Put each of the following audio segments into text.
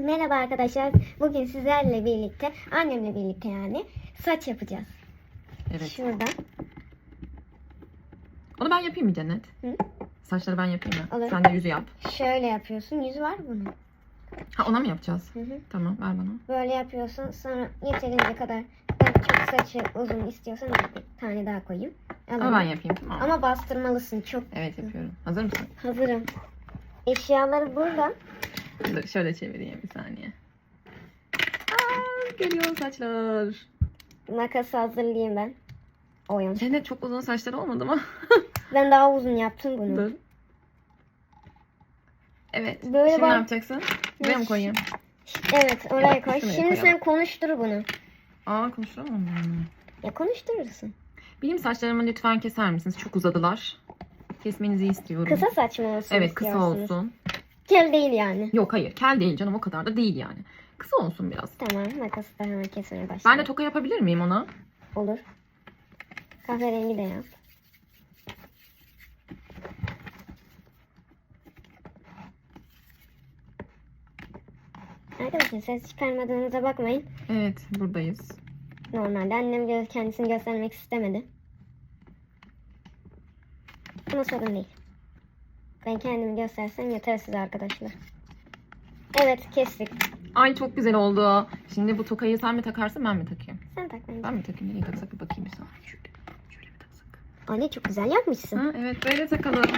Merhaba arkadaşlar. Bugün sizlerle birlikte, annemle birlikte yani saç yapacağız. Evet. Şurada. Onu ben yapayım mı Cennet? Hı? Saçları ben yapayım mı? Olur. Sen de yüzü yap. Şöyle yapıyorsun. Yüz var bunun. Ha ona mı yapacağız? Hı hı. Tamam ver bana. Böyle yapıyorsun. Sonra yeterince kadar ben çok saçı uzun istiyorsan bir tane daha koyayım. Alalım. Ama ben yapayım tamam. Ama bastırmalısın çok. Evet yapıyorum. Hazır mısın? Hazırım. Eşyaları burada. Dur şöyle çevireyim bir saniye. Aa, geliyor saçlar. Makası hazırlayayım ben. Oyun. Cennet çok uzun saçları olmadı mı? Ben daha uzun yaptım bunu. Dur. Evet. Böyle Şimdi bak- ne yapacaksın? Buraya mı koyayım? Evet oraya koy. Şimdi koyalım. sen konuştur bunu. Aa konuşuramam ben. Ya konuşturursun. Benim saçlarımı lütfen keser misiniz? Çok uzadılar. Kesmenizi istiyorum. Kısa saç mı olsun Evet kısa olsun. Kel değil yani. Yok hayır kel değil canım o kadar da değil yani. Kısa olsun biraz. Tamam makası da hemen kesmeye başlayalım. Ben de toka yapabilir miyim ona? Olur. Kahverengi de yap. Arkadaşlar ses çıkarmadığınıza bakmayın. Evet buradayız. Normalde annem kendisini göstermek istemedi. Ama sorun değil. Ben kendimi göstersem yeter size arkadaşlar. Evet kestik. Ay çok güzel oldu. Şimdi bu tokayı sen mi takarsın ben mi takayım? Sen tak bence. Ben mi takayım? Nereye taksak bir bakayım bir saniye. Şöyle, şöyle bir taksak. Anne çok güzel yapmışsın. Ha, evet böyle takalım.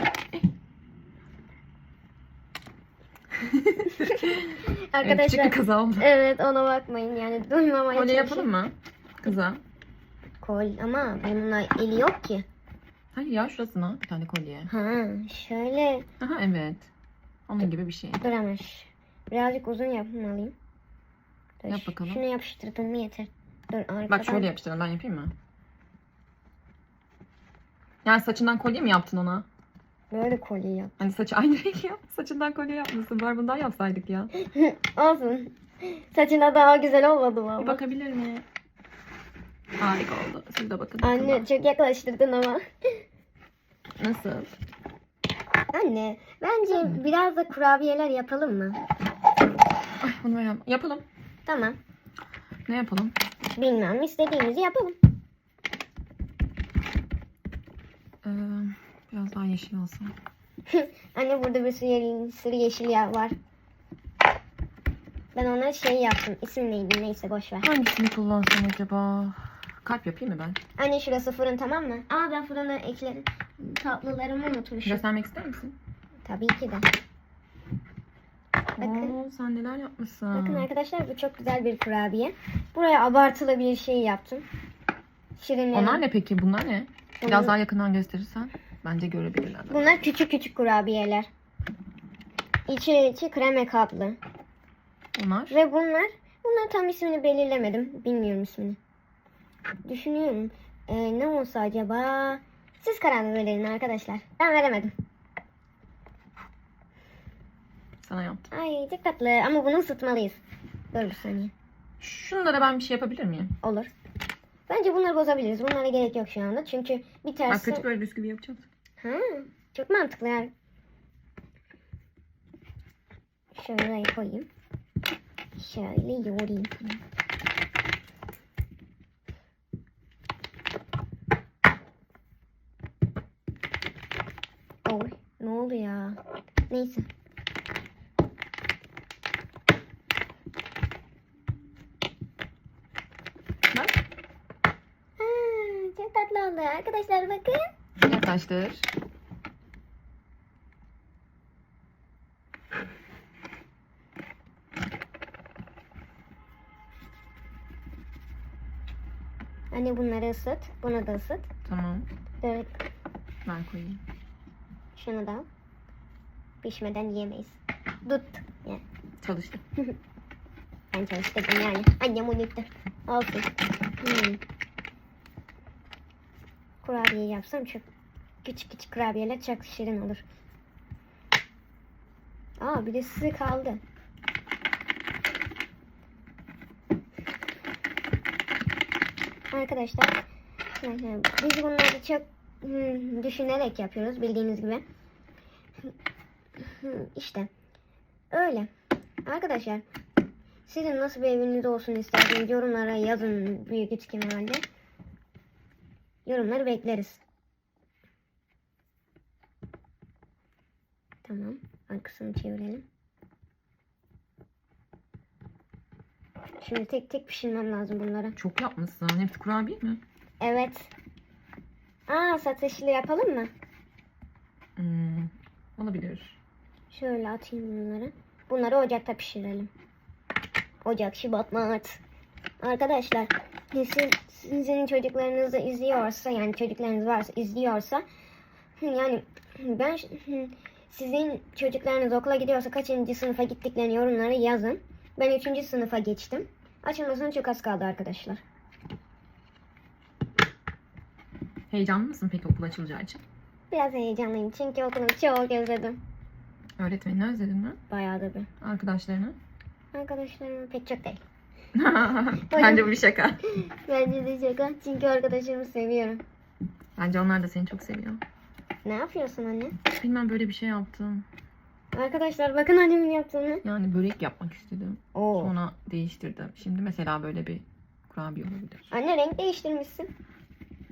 Evet, küçük Arkadaşlar kaza oldu. evet ona bakmayın yani duymamaya Kolye çalışın. yapalım mı? Kıza. Kol ama bununla eli yok ki. Hayır ya şurasına bir tane kolye. Ha şöyle Aha evet. Onun gibi bir şey. dur ama birazcık uzun yapmalıyım. Dur, Yap bakalım. Şunu yapıştırdım mı yeter. Dur arkadan. Bak şöyle yapıştıralım ben yapayım mı? Yani saçından kolye mi yaptın ona? Böyle kolye yap. Hani saçı aynı renk ya. Saçından kolye yapmışsın. Var bundan yapsaydık ya. Olsun. Saçına daha güzel olmadı mı Bir bakabilir mi? Harika oldu. Siz de bakın. Anne çok yaklaştırdın ama. Nasıl? Anne bence biraz da kurabiyeler yapalım mı? Ay bunu ver. Yapalım. Tamam. Ne yapalım? Bilmem istediğimizi yapalım. Ee, biraz daha yeşil olsun. Anne burada bir sürü, ye- sürü yeşil yağ var. Ben ona şey yaptım. İsim neydi neyse boş ver. Hangisini kullansam acaba? Kalp yapayım mı ben? Anne şurası fırın tamam mı? Aa ben fırına eklerim. Tatlılarımı unutmuşum. Göstermek ister misin? Tabii ki de. Bakın. Oo, sen neler yapmışsın? Bakın arkadaşlar bu çok güzel bir kurabiye. Buraya abartılı bir şey yaptım. Şirinlerim. Onlar ne peki? Bunlar ne? Biraz daha yakından gösterirsen bence görebilirler. Bunlar küçük küçük kurabiyeler. İçi içi kreme kaplı. Onlar. Ve bunlar, bunlar tam ismini belirlemedim. Bilmiyorum ismini. Düşünüyorum. Ee, ne olsa acaba? Siz karar verin arkadaşlar. Ben veremedim. Sana yaptım. Ay çok tatlı ama bunu ısıtmalıyız. Dur bir saniye. Şunlara ben bir şey yapabilir miyim? Olur. Bence bunları bozabiliriz. Bunlara gerek yok şu anda. Çünkü bir Bak tersi... kötü böyle bisküvi yapacağım. Ha, çok mantıklı yani. Şöyle koyayım. Şöyle yoğurayım. Oy, ne oldu ya? Neyse. Bak. Ha, çok tatlı oldu. Arkadaşlar bakın. Yaklaştır. Anne bunları ısıt. Bunu da ısıt. Tamam. Dur, Ben koyayım. şunu da. Pişmeden yiyemeyiz. Tut. Ya, Çalıştı. ben çalıştırdım yani. Annem unuttu. Olsun. Hmm. Kurabiye yapsam çok küçük küçük kurabiyeler çok şirin olur. Aa bir de sığ kaldı. Arkadaşlar yani biz bunları çok düşünerek yapıyoruz bildiğiniz gibi. İşte öyle. Arkadaşlar Sizin nasıl bir eviniz olsun isterseniz yorumlara yazın büyük ihtimalle. Yorumları bekleriz. Tamam. Arkasını çevirelim. Şimdi tek tek pişirmem lazım bunları. Çok yapmışsın. Hepsi kurabiye mi? Evet. Aa satışlı yapalım mı? Hmm, olabilir. Şöyle atayım bunları. Bunları ocakta pişirelim. Ocak, Şubat, Mart. Arkadaşlar siz, sizin çocuklarınız da izliyorsa yani çocuklarınız varsa izliyorsa yani ben sizin çocuklarınız okula gidiyorsa kaçıncı sınıfa gittiklerini yorumlara yazın. Ben üçüncü sınıfa geçtim. Açılmasına çok az kaldı arkadaşlar. Heyecanlı mısın peki okul açılacağı için? Biraz heyecanlıyım çünkü okulumu çok özledim. Öğretmenini özledin mi? Bayağı da bir. Arkadaşlarını? Arkadaşlarım pek çok değil. Bence bu bir şaka. Bence de şaka. Çünkü arkadaşlarımı seviyorum. Bence onlar da seni çok seviyor. Ne yapıyorsun anne? Bilmem böyle bir şey yaptım. Arkadaşlar bakın annemin yaptığını. Yani börek yapmak istedim. Oo. Sonra değiştirdim. Şimdi mesela böyle bir kurabiye olabilir. Anne renk değiştirmişsin.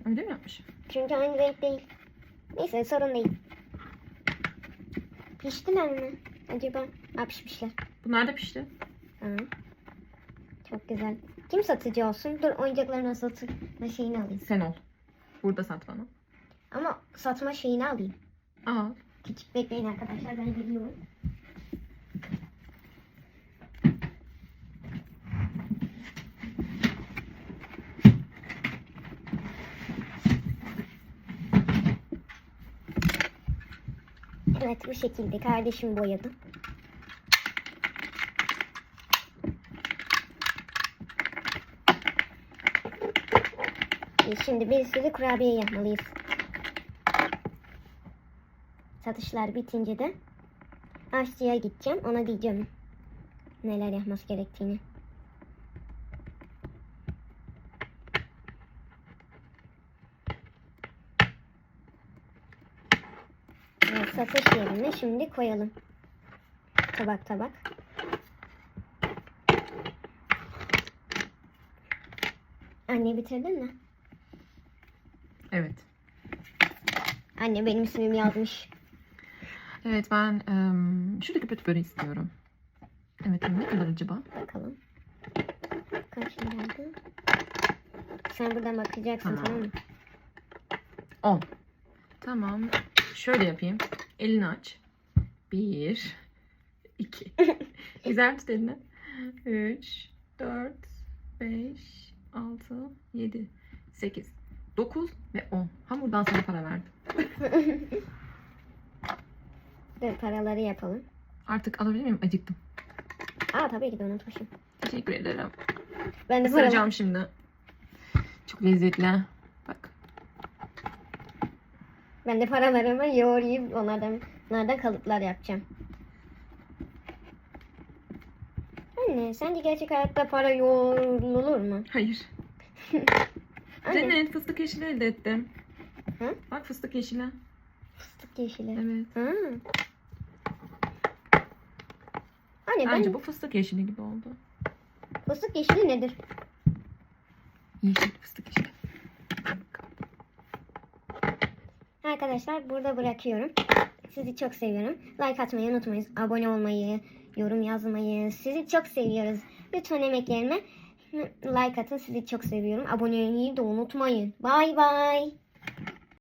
Öyle mi yapmışım? Çünkü aynı renk değil. Neyse sorun değil. Piştiler mi? Acaba? Ha pişmişler. Bunlar da pişti. Ha. Çok güzel. Kim satıcı olsun? Dur oyuncaklarını satma şeyini alayım. Sen ol. Burada sat bana. Ama satma şeyini alayım. Aa, Küçük bekleyin arkadaşlar ben geliyorum. Evet bu şekilde kardeşim boyadı. Şimdi bir sürü kurabiye yapmalıyız. Satışlar bitince de aşçıya gideceğim. Ona diyeceğim neler yapması gerektiğini. Evet, satış yerine şimdi koyalım. Tabak tabak. Anne bitirdin mi? evet. Anne benim ismimi yazmış. Evet ben um, şuradaki pötü böreği istiyorum. Evet ne kadar acaba? Bakalım. Kaç liraydı? Sen buradan bakacaksın Tamam. tamam mı? 10. Tamam. Şöyle yapayım. Elini aç. 1 2 Güzel tut elini. 3 4 5 6 7 8 9 ve 10. Hamurdan sana para verdim. Dur paraları yapalım. Artık alabilir miyim? Acıktım. Aa tabii ki de unutmuşum. Teşekkür ederim. Ben de paraları... Isıracağım şimdi. Çok lezzetli. Ben de paralarımı yoğurayım onlardan, onlardan kalıplar yapacağım. Anne sence gerçek hayatta para yoğrulur mu? Hayır. Anne Cennet fıstık yeşili elde ettim. Hı? Bak fıstık yeşili. fıstık yeşili. Evet. Ha. Anne ben Bence bu fıstık yeşili gibi oldu. fıstık yeşili nedir? Yeşil fıstık yeşili. Arkadaşlar burada bırakıyorum. Sizi çok seviyorum. Like atmayı unutmayın. Abone olmayı, yorum yazmayı. Sizi çok seviyoruz. Lütfen emeklerime like atın. Sizi çok seviyorum. Aboneyi de unutmayın. Bay bay.